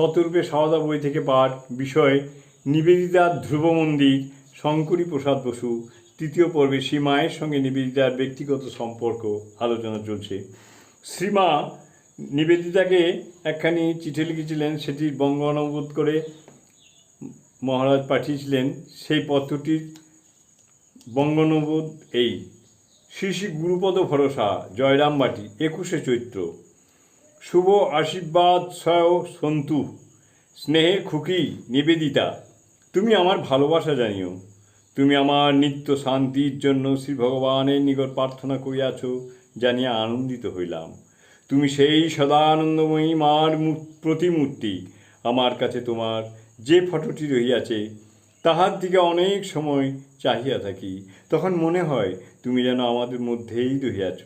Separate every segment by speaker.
Speaker 1: শতরূপে সারদা বই থেকে পাঠ বিষয় নিবেদিতার ধ্রুব মন্দির, শঙ্করী প্রসাদ বসু, তৃতীয় পর্বে শ্রীমায়ের সঙ্গে নিবেদিতার ব্যক্তিগত সম্পর্ক আলোচনা চলছে। শ্রীমা নিবেদিতাকে একখানি চিঠি লিখেছিলেন সেটির বঙ্গানুবোধ করে মহারাজ পাঠিয়েছিলেন। সেই পত্রটির বঙ্গনবোধ এই। শ্রী শ্রী গুরুপদ ভরসা, জয়রামবাটি, একুশে চৈত্র। শুভ আশীর্বাদ সয় সন্তু। স্নেহে খুকি নিবেদিতা। তুমি আমার ভালোবাসা জানিও। তুমি আমার নিত্য শান্তির জন্য শ্রী ভগবানের নিকট প্রার্থনা করিয়াছ, জানিয়া আনন্দিত হইলাম। তুমি সেই সদানন্দময়ী মার প্রতিমূর্তি। আমার কাছে তোমার যে ফটোটি রহিয়াছে, তাহার দিকে অনেক সময় চাহিয়া থাকি। তখন মনে হয় তুমি যেন আমাদের মধ্যেই রহিয়াছ।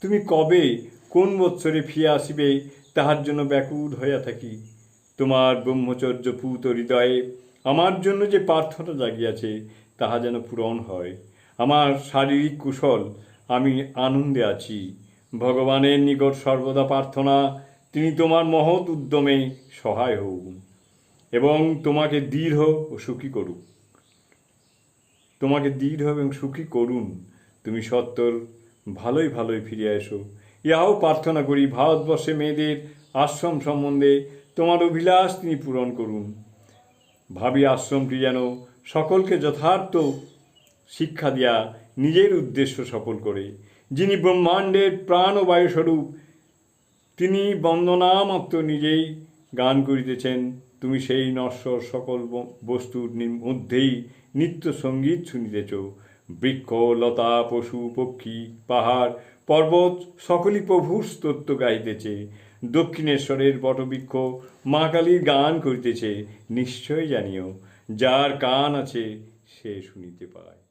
Speaker 1: তুমি কবে কোন বৎসরে ফিরে আসিবে, তাহার জন্য ব্যাকুল হইয়া থাকি। তোমার ব্রহ্মচর্য পূত হৃদয়ে আমার জন্য যে প্রার্থনা জাগিয়াছে, তাহা যেন পূরণ হয়। আমার শারীরিক কুশল, আমি আনন্দে আছি। ভগবানের নিকট সর্বদা প্রার্থনা, তিনি তোমার মহৎ উদ্যমে সহায় হোক এবং তোমাকে দৃঢ় ও সুখী করুক। তোমাকে দৃঢ় এবং সুখী করুন। তুমি সত্তর, ভালোই ভালোই ফিরে এসো। ইহাও প্রার্থনা করি, ভারতবর্ষে মেয়েদের আশ্রম সম্বন্ধে তোমার অভিলাষ তিনি পূরণ করুন। ভাবি আশ্রমটি যেন সকলকে যথার্থ শিক্ষা দিয়া নিজের উদ্দেশ্য সফল করে। যিনি ব্রহ্মাণ্ডের প্রাণ ও বায়ুস্বরূপ, তিনি বন্দনামাত্র নিজেই গান করিতেছেন। তুমি সেই নশ্বর সকল বস্তুর মধ্যেই নিত্য সংগীত শুনিতেছ। বৃক্ষ লতা পশু পক্ষী পাহাড়, পর্বত, সকলই প্রভুর স্তোত্র গাইতেছে। দক্ষিণেশ্বরের বটবৃক্ষ মা কালীর গান করিতেছে। নিশ্চয় জানিও, যার কান আছে সে শুনিতে পায়।